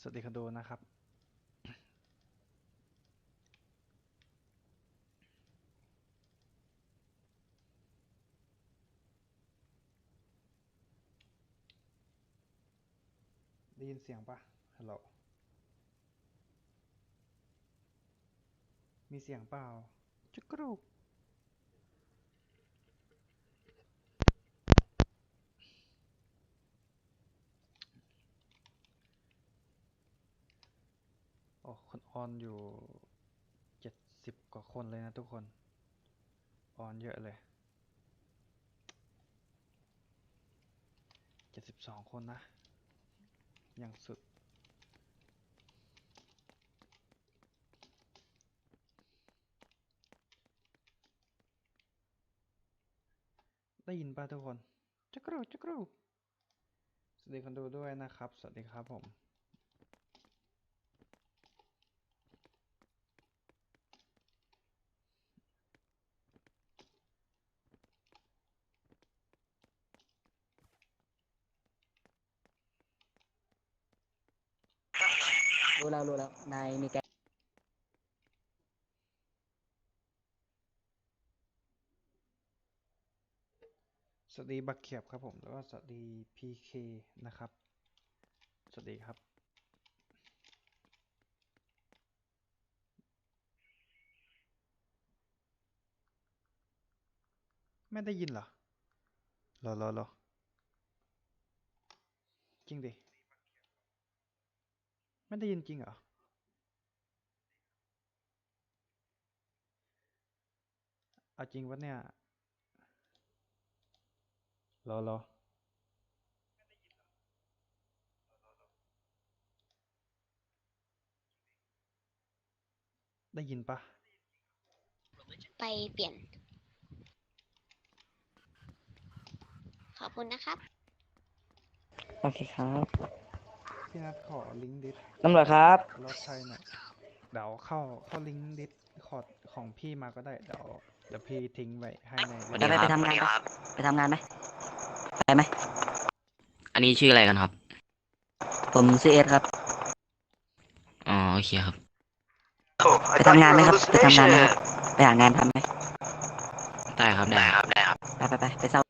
สวัสดีคนดูนะครับ ได้ยินเสียงปะฮัลโหล มีเสียงเปล่าจุกรู กโอ้คนออนอยู่เจ็ดสิบกว่าคนเลยนะทุกคน ออนเยอะเลยเจ็ดสิบสองคนนะย่างสุด ได้ยินป่ะทุกคน จักรูจักรูสวัสดีคนดูด้วยนะครับ สวัสดีครับผม แล้วรู้แล้วนายมีแกสวัสดีบักเขียบครับผม แล้วก็สวัสดี PK นะครับ สวัสดีครับ ไม่ได้ยินเหรอรอรอรอจริงดิ ไม่ได้ยินจริงเหรอ เอาจริงวะเนี่ย รอรอได้ยินปะ ไปเปลี่ยน ขอบคุณนะครับ โอเคครับ พี่นัทขอลิงก์ดิสตำรวจครับ รถไทยหน่อยเดี๋ยวเข้าเข้าลิงก์ดิสคอร์ดของพี่มาก็ได้เดี๋ยวเดี๋ยวพี่ทิ้งไว้ให้ในสวัสไปดีไปคไปรับทำงานไปไปทำงานไหมไปไหมอันนี้ชื่ออะไรกันครับ ผมซีเอสครับ อ๋อโอเคครับ ไปทำงานไหมครับ ไปทำงานไหมครับไปหางานทำไหมได้ครับได้ครับได้ครับ ไปไปไปไปเศร้า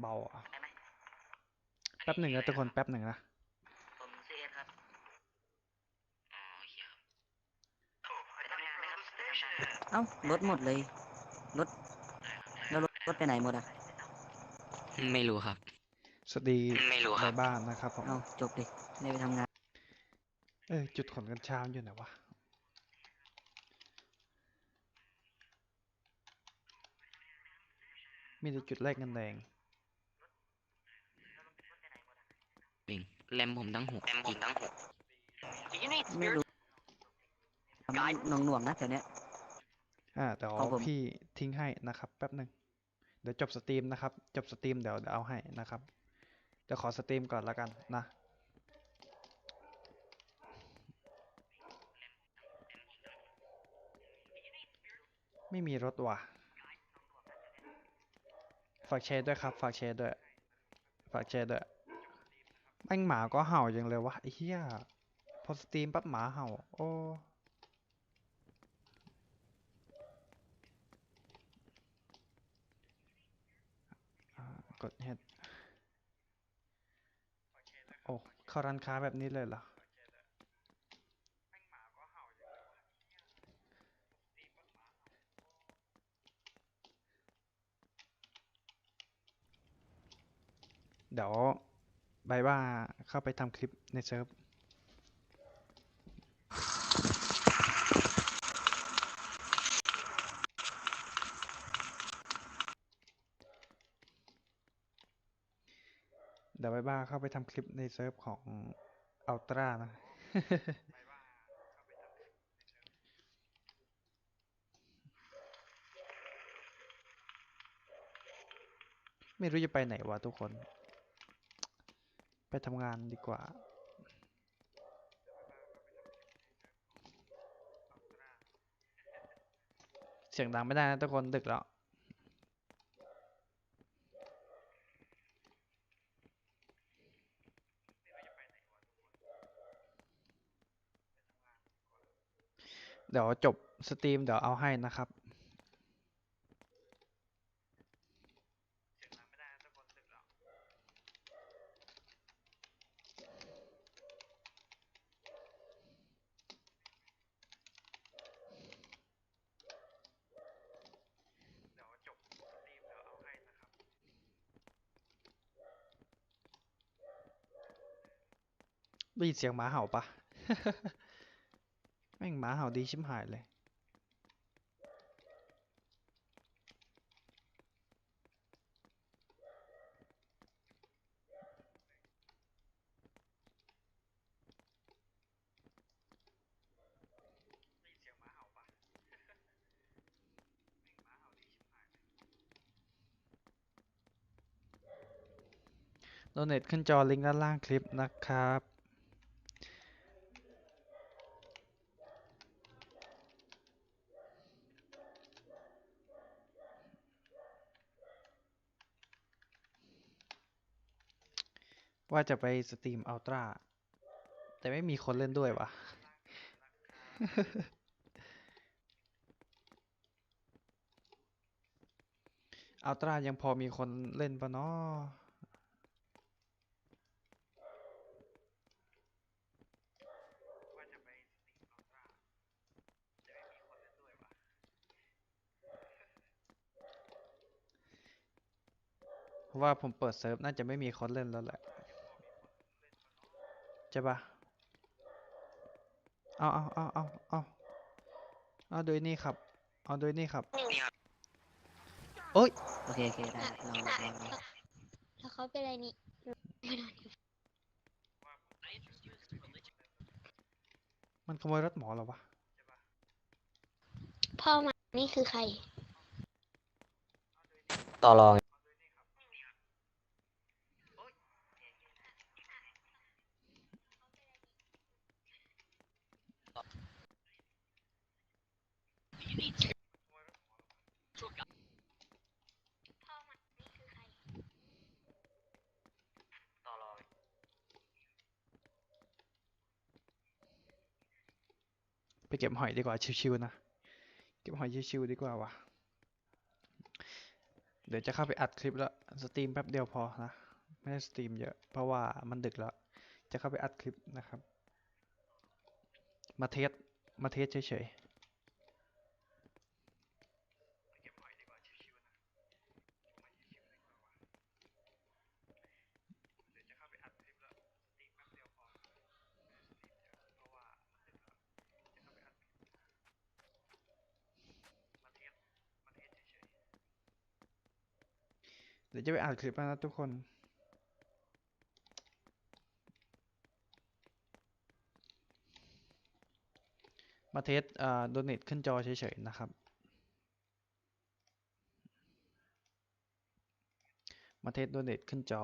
เบาอะ แป๊บหนึ่งนะทุกคนแป๊บหนึ่งนะ ผมซีเอสครับอ๋อโอเคครับไปทำงานไหมครับไปทำงานเอ้ารถหมดเลย รถ แล้วรถรถไปไหนหมดอะ ไม่รู้ครับ สวัสดีไม่รู้คในรับบ้านนะครับผมเอ้าจบดิไม่ได้ไปทำงาน เออจุดขนกัญชามันอยู่ไหนวะ มีแต่จุดแรกเงินแดง จริง แรมผมตั้งหกแรมผมตั้งหกไม่รู้หน่วงหน่วงๆนะแถวเนี้ยอ่าเดี๋ยวครับผมพี่ทิ้งให้นะครับแป๊บหนึ่งเดี๋ยวจบสตรีมนะครับจบสตรีมเดี๋ยวเดี๋ยวเอาให้นะครับเดี๋ยวขอสตรีมก่อนแล้วกันนะไม่มีรถว่ะ ฝากแชร์ด้วยครับ ฝากแชร์ด้วย ฝากแชร์ด้วย แม่งหมาก็เห่าจังเลยวะไอ้เหี้ยพอสตรีมปั๊บหมาเห่า โอ้กด head โอ้เข้าร้านค้าแบบนี้เลยเหรอเดี๋ยว บายว่าเข้าไปทำคลิปในเซิร์ฟเดี๋ยวบายบ้าเข้าไปทำคลิปในเซิร์ฟของอัลตร้านะไม่รู้จะไปไหนวะทุกคน ไปทำงานดีกว่า เสียงดังไม่ได้นะทุกคนดึกแล้วเดี๋ยวจบสตรีมเดี๋ยวเอาให้นะครับ ได้ยินเสียงหมาเห่าปะแม่งหมาเห่าดีชิบหายเลย โดเนทขึ้นจอลิงก์ด้านล่างคลิปนะครับ ว่าจะไปสตรีมอัลตร้าแต่ไม่มีคนเล่นด้วยวะอัลตร้ายังพอมีคนเล่นปะเนาะว่าผมเปิดเซิร์ฟน่าจะไม่มีคนเล่นแล้วแหละ ใช่ปะเอาเอาเอาเอาเอาเอาโดยนี่ครับ เอาโดยนี่ครับโอ้ยโอเคโอเคได้ลองลองลองแล้วเขาเป็นอะไรนี่มันขโมยรถหมอเหรอวะพ่อมานี่คือใคร ต่อรอง ไปเก็บหอยดีกว่าชิวๆนะ เก็บหอยชิวๆดีกว่าวะเดี๋ยวจะเข้าไปอัดคลิปแล้วสตรีมแป๊บเดียวพอนะ ไม่ได้สตรีมเยอะ เพราะว่ามันดึกแล้ว จะเข้าไปอัดคลิปนะครับ มาเทส มาเทสเฉยๆ เดี๋ยวจะไปอ่านคลิปแล้วนะทุกคน มาเทสอ่าโดเนทขึ้นจอเฉยๆนะครับ มาเทสโดเนทขึ้นจอ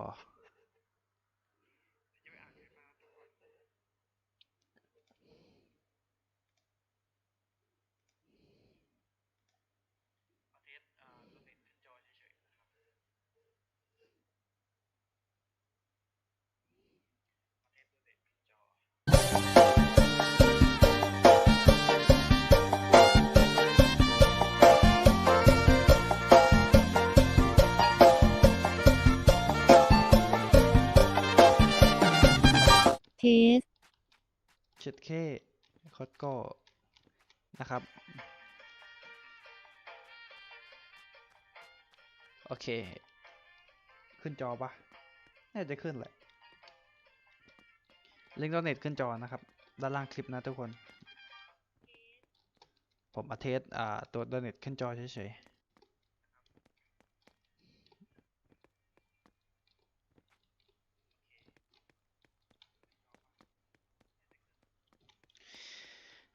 ช็ดเคโคดโก้นะครับ โอเค ขึ้นจอปะน่าจะขึ้นแหละลิงก์โดเนทขึ้นจอนะครับ ด้านล่างคลิปนะทุกคน ผมอาเทสตัวโดเนทขึ้นจอเฉยๆ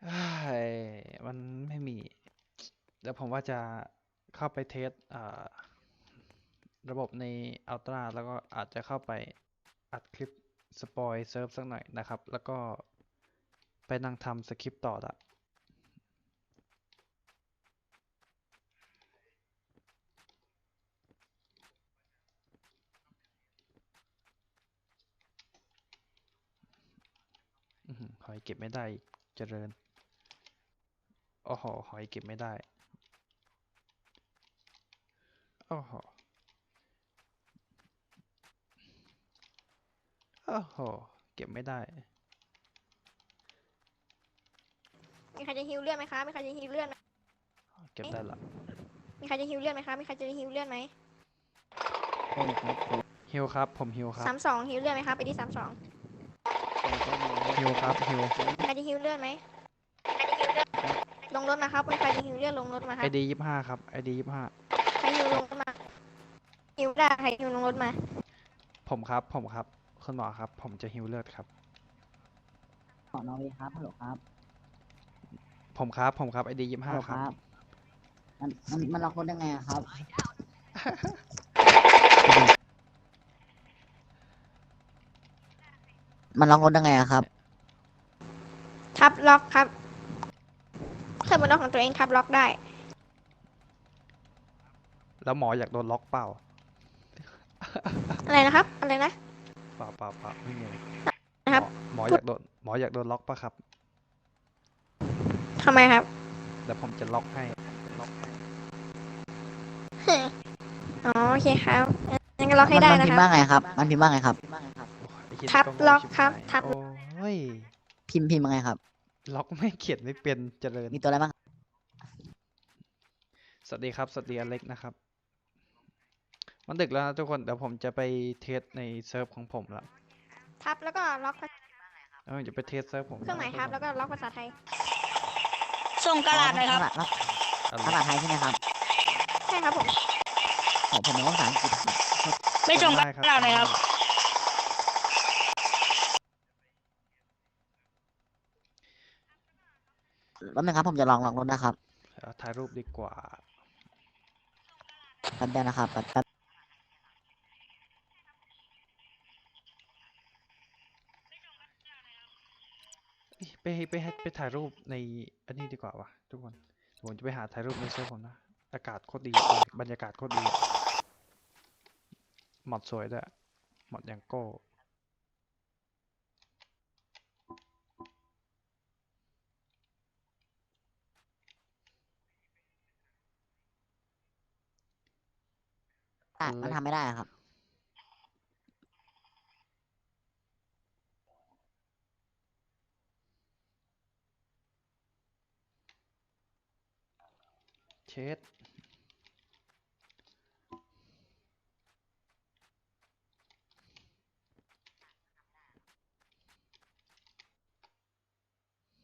อ้ายมันไม่มี เดี๋ยว ผมว่าจะเข้าไปเทสอ่าระบบใน Ultra แล้วก็อาจจะเข้าไปอัดคลิปสปอยเซิร์ฟสักหน่อยนะครับ แล้วก็ไปนั่งทำสคริปต์ต่อละหอยเก็บไม่ได้เจริญ โอ้โห หอยเก็บไม่ได้ โอ้โหโอ้โห เก็บไม่ได้ มีใครจะฮิวเลือดไหมคะ มีใครจะฮิวเลือดไหมเก็บได้ละมีใครจะฮิวเลือดไหมคะ มีใครจะฮิวเลือดไหมโอ้ครับผมฮิวครับ ผมฮิวครับสามสองฮิวเลือดไหมคะ ไปที่สามสองผมก็มีฮิวครับฮิวมีใครจะฮิวเลือดไหมใครจะฮิวเลือด ลงรถมาครับมีใครจะฮิวเลือดลงรถมาคไอรับดียี่ห้าครับไอดียี่ห้า ใครฮิวลงรถมา ฮิวได้ใครฮิวลงรถมา ผมครับ ผมครับคุณหมอครับ ผมจะฮิวเลือดครับ ขอน้องเลยครับฮัลโหลครับผมครับ ผมครับไอดียี่ฮัห้าลโหลคครับ รับ มันมันมันล็อกรถยังไงอะครับ มันล็อกรถยังไงอะครับ ทับล็อกครับ เครื่องมือล็อกของตัวเองทับล็อกได้ แล้วหมออยากโดนล็อกเปล่า อะไรนะครับ อะไรนะเปล่าเปล่าเปล่าไม่มีอะไรนะครับ หมอหมออยากโดนหมออยากโดนล็อกปะครับทำไมครับ เดี๋ยวผมจะล็อกให้อ๋อโอเคครับงั้นก็ล็อกให้มันได้มันนะพิมคพ์รับ ว่าไงครับ มันพิมพ์ว่าไงครับ โอ้ยไอ้เหี้ยทับนี่โง่ล็อกชิครับหายทับ โอ้ยพิมพ์พิมพ์ว่าไงครับ ล็อกไม่เขียนไม่เป็นเจริญมีตัวอะไรบ้าง สวัสดีครับสวัสดีอเล็กนะครับ มันดึกแล้วนะทุกคนเดี๋ยวผมจะไปเทสในเซิร์ฟของผมละทับแล้วก็ล็อกเอ้ยจะไปเทสเซิร์ฟผมเครื่องหมายทับแล้วก็ล็อกภาษาไทย ส่งกระดาษหน่อยครับขนาดอะไรขนาดไทยใช่ไหมครับใช่ครับผมผมผมเป็นภาษาอังกฤษครับไม่ส่งกได้ระดาษหน่อยครับแป๊บนึงครับผมจะลองลองรถนะครับ เอาถ่ายรูปดีกว่า แป๊บเดียวนะครับแป๊บแป๊บ เอ้ย ไปไปให้ไปถ่ายรูปในอันนี้ดีกว่าวะทุกคนผมจะไปหาถ่ายรูปในเซิร์ฟผมนะ อากาศโคตรดี บรรยากาศโคตรดี หมอดสวยด้วยหมอดยังโก้มันทำไม่ได้ครับ เชด